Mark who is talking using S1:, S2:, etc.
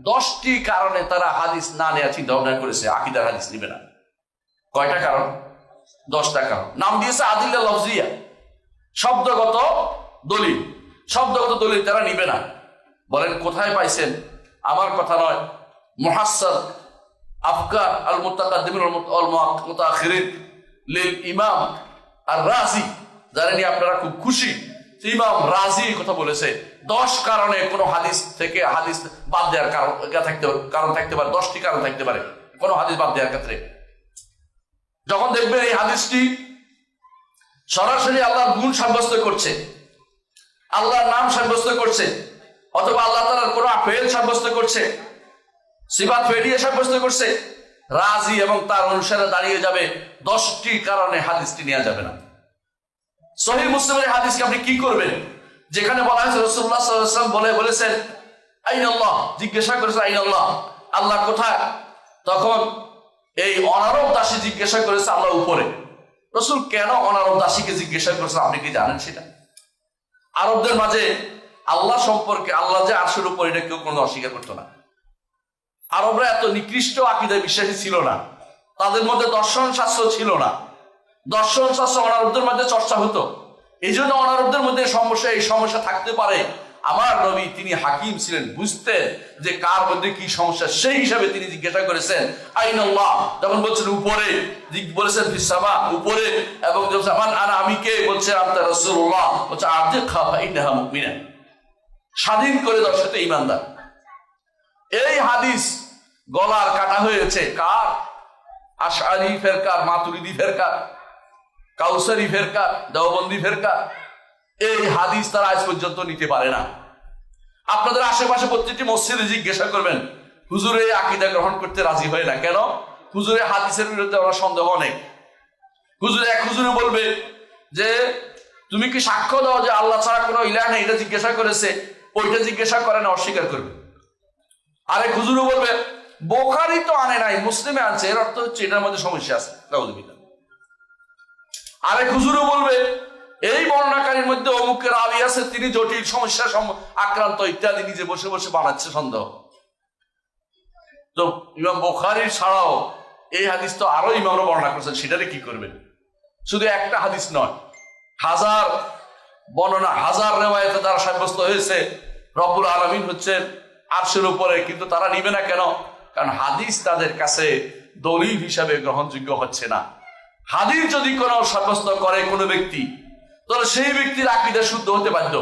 S1: দশটি কারণে তারা হাদিস না নেওয়া চিন্তা ভাবনা করেছে, আকিদার হাদিস নিবে না। কয়টা কারণ? দশটা কারণ। নাম দিয়েছে আদিল্লা লফজিয়া। শব্দগত দলিল। শব্দগত দলিল তারা নিবে না। বলেন, কোথায় পাইছেন? আমার কথা নয়। মুহাসসাদ আফকার আল মুতাকাদ্দিমিন ইমাম আর রাজি যারা নিয়ে আপনারা খুব খুশি। ইমাম রাজি কথা বলেছে। দশ কারণে কোনো হাদিস থেকে হাদিস বাদ দেওয়ার কারণ থাকতে কারণ থাকতে পারে, দশটি কারণ থাকতে পারে, কোনো হাদিস বাদ দেওয়ার ক্ষেত্রে। যখন দেখবেন এই হাদিসটি সরাসরি আল্লাহর গুণ সাব্যস্ত করছে, আল্লাহর নাম সাব্যস্ত করছে, অথবা আল্লাহ তালার কোনো ফেল সাব্যস্ত করছে সিবাত ফেরিয়ে সাব্যস্ত করছে, রাজি এবং তার অনুসারে দাঁড়িয়ে যাবে, দশটি কারণে হাদিসটি নেওয়া যাবে না। সহি মুসলিমের হাদিসকে আপনি কি করবেন? যেখানে বলা হয়েছে রসুল্লাহ সাল্লাম বলে বলেছেন আইন আল্লাহ জিজ্ঞাসা করেছে আইন আল্লাহ আল্লাহ কোথায়? তখন এই অনারব দাসী জিজ্ঞাসা করেছে আল্লাহ উপরে। রসুল কেন অনারব দাসীকে জিজ্ঞাসা করেছে আপনি কি জানেন সেটা? আরবদের মাঝে আল্লাহ সম্পর্কে, আল্লাহ যে আসল উপর, এটা কেউ কোনো অস্বীকার করতো না। আরবরা এত নিকৃষ্ট আকিদায় বিশ্বাসী ছিল না। তাদের মধ্যে দর্শন শাস্ত্র ছিল না। দর্শন শাস্ত্র অনারবদের মধ্যে চর্চা হতো। এই জন্য অনারবদের মধ্যে সমস্যা এই সমস্যা থাকতে পারে। আমার নবী তিনি হাকিম ছিলেন, বুঝতেন যে কার মধ্যে কি সমস্যা, সেই হিসাবে তিনি জিজ্ঞাসা করেছেন আইন যখন বলছেন, উপরে। বলেছেন ফিসামা উপরে। এবং আমান আনা আমি কে? বলছে আপনার রসুল্লাহ বলছে আর্ধেক খাওয়া ইন্নাহা মুমিনা। স্বাধীন করে দর্শিত ইমানদার এই হাদিস গলার কাটা হয়েছে কার? আশারি ফেরকার, মাতুরিদি ফেরকার। কাউসারি ফেরকা, দেওবন্দি ফেরকা, এই হাদিস তারা আজ পর্যন্ত নিতে পারে না। আপনাদের আশেপাশে প্রত্যেকটি মসজিদে জিজ্ঞাসা করবেন, হুজুরে আকিদা গ্রহণ করতে রাজি হয় না কেন? হুজুরে হাদিসের বিরুদ্ধে ওরা সন্দেহ অনেক। হুজুরে, এক হুজুরে বলবে যে, তুমি কি সাক্ষ্য দাও যে আল্লাহ ছাড়া কোনো ইলাহ নেই? এটা জিজ্ঞাসা করেছে, ওইটা জিজ্ঞাসা করে না, অস্বীকার করবে। আরেক হুজুরও বলবে, বোখারি তো আনে নাই, মুসলিমে আনছে। এর অর্থ হচ্ছে এটার মধ্যে সমস্যা আছে। আরেক হুজুরও বলবে, এই বর্ণাকারীর মধ্যে অমুকের আবি আছে, তিনি জটিল সমস্যা আক্রান্ত ইত্যাদি নিজে বসে বসে বানাচ্ছে সন্দেহ। তো ইমাম বোখারির ছাড়াও এই হাদিস তো আরও ইমামরা বর্ণনা করছেন, সেটারে কি করবেন? শুধু একটা হাদিস নয়, হাজার বর্ণনা, হাজার রেওয়ায়তে তারা সাব্যস্ত হয়েছে, রব্বুল আলমিন হচ্ছেন আরশের উপরে, কিন্তু তারা নিবে না কেন? কারণ হাদিস তাদের কাছে দলিল হিসাবে গ্রহণযোগ্য হচ্ছে না। হাদিস যদি কোনো সাব্যস্ত করে কোনো ব্যক্তি তাহলে সেই ব্যক্তির আকিদা শুদ্ধ হতে বাধ্য।